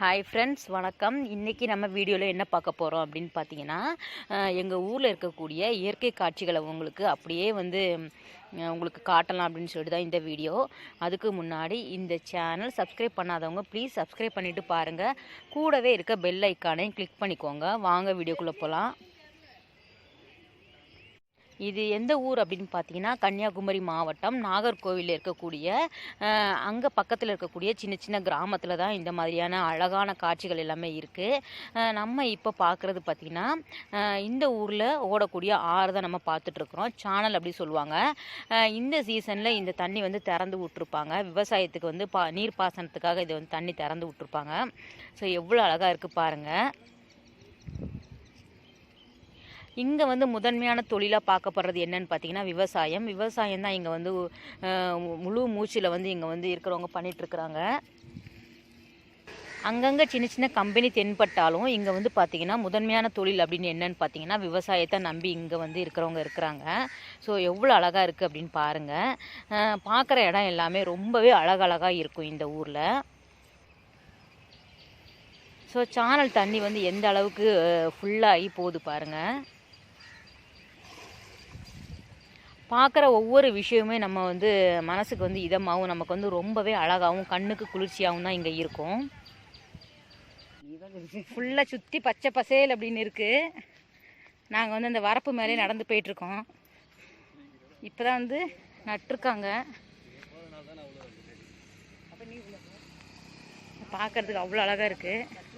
Hi friends வணக்கம். இன்றைக்கி நம்ம வீடியோவில் என்ன பார்க்க போகிறோம் அப்படின்னு பார்த்தீங்கன்னா எங்கள் ஊரில் இருக்கக்கூடிய இயற்கை காட்சிகளை உங்களுக்கு அப்படியே வந்து உங்களுக்கு காட்டலாம் அப்படின்னு சொல்லிட்டு தான் இந்த வீடியோ. அதுக்கு முன்னாடி இந்த சேனல் சப்ஸ்கிரைப் பண்ணாதவங்க ப்ளீஸ் சப்ஸ்கிரைப் பண்ணிவிட்டு பாருங்கள் கூடவே இருக்க பெல் ஐக்கானையும் கிளிக் பண்ணிக்கோங்க. வாங்க வீடியோக்குள்ளே போகலாம் இது எந்த ஊர் அப்படின்னு பார்த்தீங்கன்னா கன்னியாகுமரி மாவட்டம் நாகர்கோவிலில் இருக்கக்கூடிய அங்கே பக்கத்தில் இருக்கக்கூடிய சின்ன சின்ன கிராமத்தில் தான் இந்த மாதிரியான அழகான காட்சிகள் எல்லாமே இருக்குது நம்ம இப்போ பார்க்குறது பார்த்திங்கன்னா இந்த ஊரில் ஓடக்கூடிய ஆறு தான் நம்ம பார்த்துட்ருக்குறோம் சானல் அப்படி சொல்லுவாங்க. இந்த சீசனில் இந்த தண்ணி வந்து திறந்து விட்ருப்பாங்க விவசாயத்துக்கு வந்து பா நீர் பாசனத்துக்காக இது வந்து தண்ணி திறந்து விட்ருப்பாங்க ஸோ எவ்வளோ அழகாக இருக்குது பாருங்கள் இங்கே வந்து முதன்மையான தொழிலாக பார்க்கப்படுறது என்னன்னு பார்த்தீங்கன்னா விவசாயம். விவசாயம் தான் இங்கே வந்து முழு மூச்சில் வந்து இங்கே வந்து இருக்கிறவங்க பண்ணிகிட்ருக்குறாங்க அங்கங்கே சின்ன சின்ன கம்பெனி தென்பட்டாலும் இங்கே வந்து பார்த்திங்கன்னா முதன்மையான தொழில் அப்படின்னு என்னன்னு பார்த்தீங்கன்னா விவசாயத்தை நம்பி இங்கே வந்து இருக்கிறவங்க இருக்கிறாங்க. ஸோ எவ்வளோ அழகாக இருக்குது அப்படின்னு பாருங்கள் பார்க்குற இடம் எல்லாமே ரொம்பவே அழகழகாக இருக்கும் இந்த ஊரில். ஸோ சேனல் தண்ணி வந்து எந்த அளவுக்கு ஃபுல்லாகி போகுது பாருங்கள் பார்க்குற ஒவ்வொரு விஷயமுமே நம்ம வந்து மனசுக்கு வந்து இதமாகவும் நமக்கு வந்து ரொம்பவே அழகாகவும் கண்ணுக்கு குளிர்ச்சியாகவும் தான் இங்கே இருக்கும். ஃபுல்லாக சுற்றி பச்சை பசேல் அப்படின்னு இருக்குது நாங்கள் வந்து அந்த வரப்பு மேலே நடந்து போயிட்டுருக்கோம். இப்போ தான் வந்து நட்டிருக்காங்க. பார்க்கறதுக்கு அவ்வளோ அழகாக இருக்குது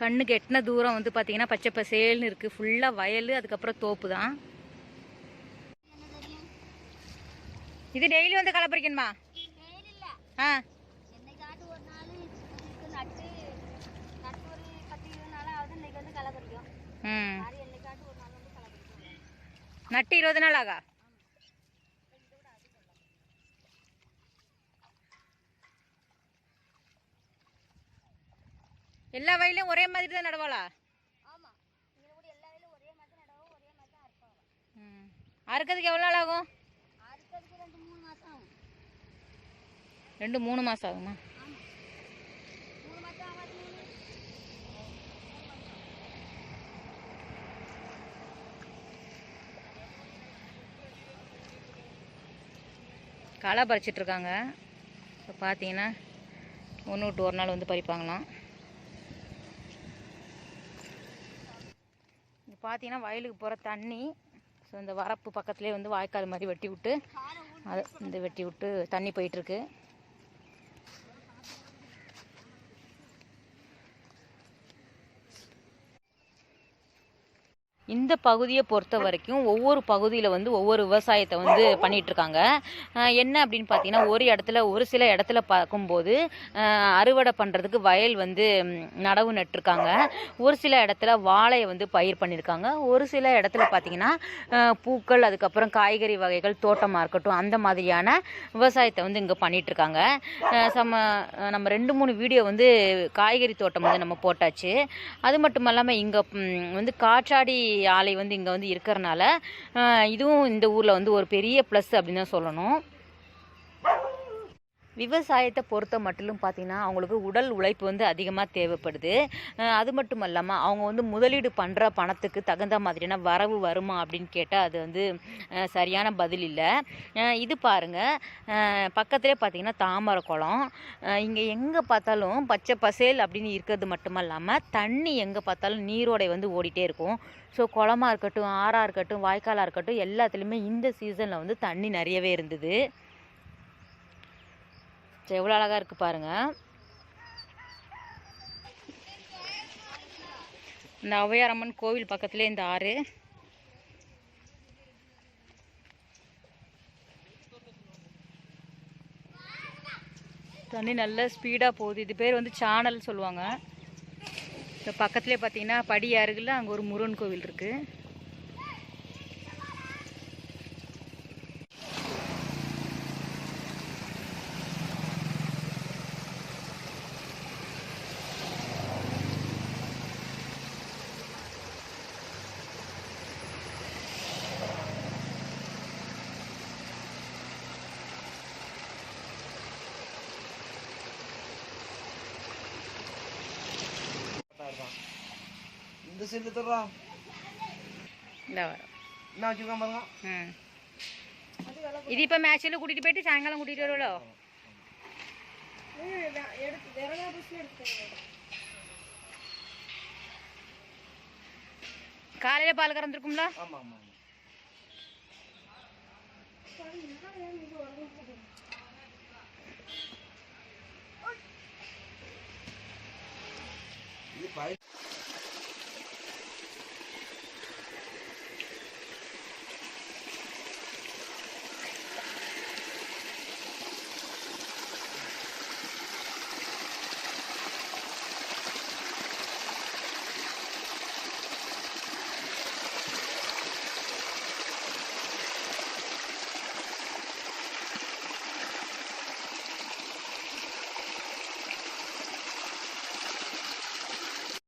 கண்ணுக்கு எட்டின தூரம் வந்து பார்த்தீங்கன்னா பச்சை பசேல்னு இருக்குது ஃபுல்லாக வயல் அதுக்கப்புறம் தோப்பு தான். இது டெய்லி வந்து களை பறிக்கணுமா ஆ நட்டு இருபது நாள் ஆகுது இன்னைக்கு வந்து களை பறிக்கும் ம் மாதிரி என்னைக்காவது ஒரு நாள் வந்து களை பறிக்கும் நட்டு இருபது நாள் ஆகா எல்லா வயலையும் ஒரே மாதிரி தான் நடவாளா? அறுக்கிறதுக்கு எவ்வளோ நாள் ஆகும்? ரெண்டு மூணு மாதம் ஆகும். களை பறிச்சிட்டு இருக்காங்க. இப்போ பார்த்தீங்கன்னா ஒன்று விட்டு ஒரு நாள் வந்து பறிப்பாங்களாம். பார்த்தீங்கன்னா வயலுக்கு போகிற தண்ணி ஸோ இந்த வரப்பு பக்கத்துலேயே வந்து வாய்க்கால் மாதிரி வெட்டி விட்டு அதை இந்த வெட்டி விட்டு தண்ணி போயிட்டுருக்கு இந்த பகுதியை பொறுத்த வரைக்கும் ஒவ்வொரு பகுதியில் வந்து ஒவ்வொரு விவசாயத்தை வந்து பண்ணிகிட்டு இருக்காங்க என்ன அப்படின்னு பார்த்தீங்கன்னா ஒரு இடத்துல ஒரு சில இடத்துல பார்க்கும்போது அறுவடை பண்ணுறதுக்கு வயல் வந்து நடவு நட்டிருக்காங்க. ஒரு சில இடத்துல வாழையை வந்து பயிர் பண்ணியிருக்காங்க. ஒரு சில இடத்துல பார்த்தீங்கன்னா பூக்கள் அதுக்கப்புறம் காய்கறி வகைகள் தோட்டமாக இருக்கட்டும் அந்த மாதிரியான விவசாயத்தை வந்து இங்கே பண்ணிகிட்ருக்காங்க இருக்காங்க சம நம்ம ரெண்டு மூணு வீடியோ வந்து காய்கறி தோட்டம் வந்து நம்ம போட்டாச்சு. அது மட்டும் இல்லாமல் இங்கே வந்து காற்றாடி ஆலை வந்து இங்கே வந்து இருக்கிறனால இதுவும் இந்த ஊரில் வந்து ஒரு பெரிய ப்ளஸ் அப்படின்னு தான் சொல்லணும். விவசாயத்தை பொறுத்த மட்டிலும் பார்த்தீங்கன்னா அவங்களுக்கு உடல் உழைப்பு வந்து அதிகமாக தேவைப்படுது. அது மட்டும் இல்லாமல் அவங்க வந்து முதலீடு பண்ணுற பணத்துக்கு தகுந்த மாதிரியான வரவு வருமா அப்படின்னு கேட்டால் அது வந்து சரியான பதில் இல்லை. இது பாருங்கள் பக்கத்துலேயே பார்த்தீங்கன்னா தாமரை குளம். இங்கே எங்கே பார்த்தாலும் பச்சை பசேல் அப்படின்னு இருக்கிறது மட்டும் இல்லாமல் தண்ணி எங்கே பார்த்தாலும் நீரோடை வந்து ஓடிட்டே இருக்கும். ஸோ குளமா இருக்கட்டும் ஆறாக இருக்கட்டும் வாய்க்காலாக இருக்கட்டும் எல்லாத்துலேயுமே இந்த சீசனில் வந்து தண்ணி நிறையவே இருந்தது. பச்சை எவ்வளோ அழகாக இருக்குது பாருங்கள் இந்த ஔவையாரம்மன் கோவில் பக்கத்துலேயே இந்த ஆறு. தண்ணி நல்ல ஸ்பீடாக போகுது. இது பேர் வந்து சானல் சொல்லுவாங்க. இந்த பக்கத்துலேயே பார்த்தீங்கன்னா படி அருகில் அங்கே ஒரு முருகன் கோவில் இருக்குது செல்லு தர்றா இந்த வரும் என்ன வச்சுருக்கான் பாருங்க ம் இது இப்போ மேட்ச்சில் கூட்டிகிட்டு போயிட்டு சாயங்காலம் கூட்டிகிட்டு வருவலோ காலையில் பால் கறந்துருக்கும்ல ஆமாம் ஆமாம்